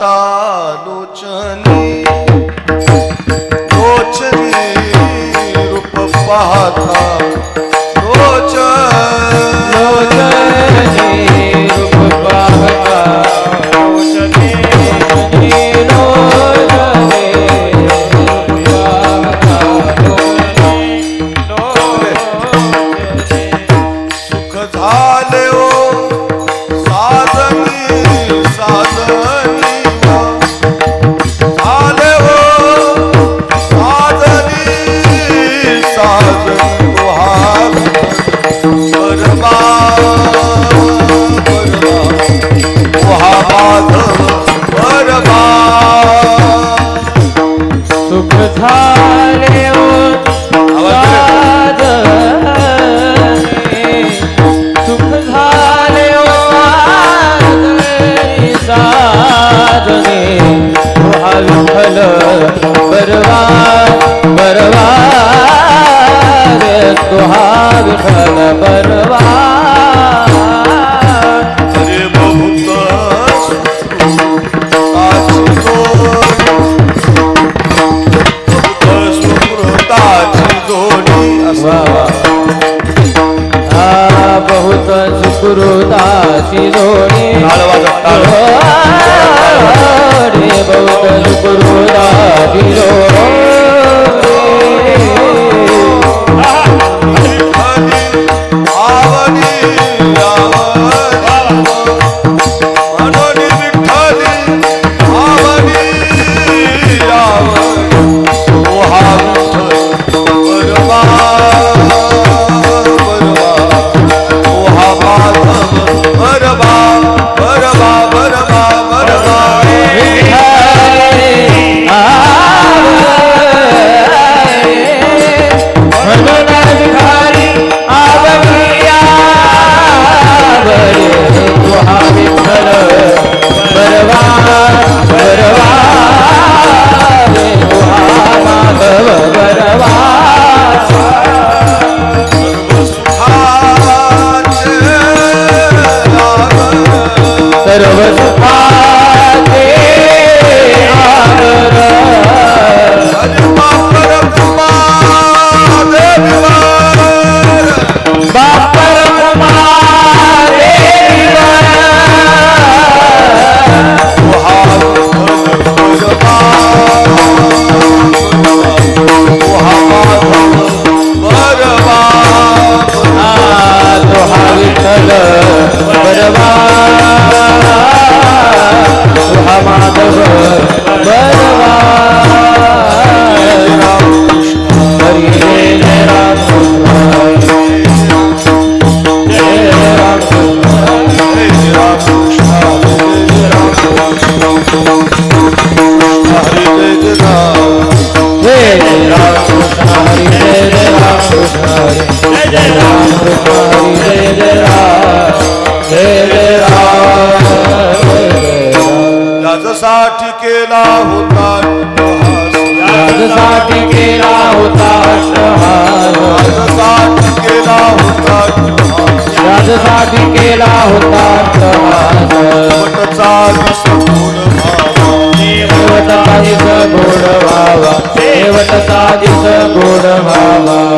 आता लोचनी लोचनी रूप पाहता। ধার સુકૃતાશી રોણી રે બહુ સુકૃતાશી રોણી याजसाठी केला होता याजसाठी केला होता याजसाठी केला होता राजसाठी केला होता शेवटचा दिसगुण शेवटचा दिस गोड व्हावा. शेवटचा दिस गोड व्हावा.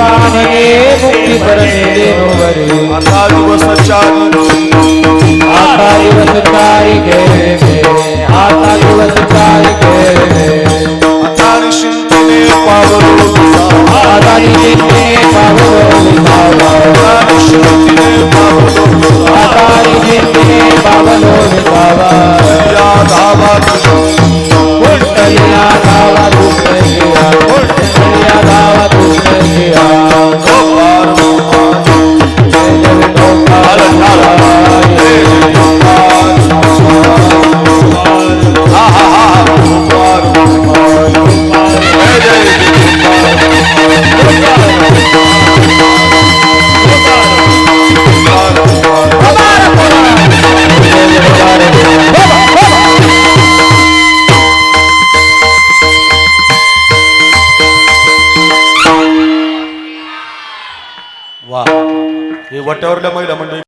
साधने मुक्ती परमे देव वरे आता दिवस चारी आता दिवस चारी गेले. आता दिवस चारी गेले. വട്ടവറിലമ്മയിലമ്മ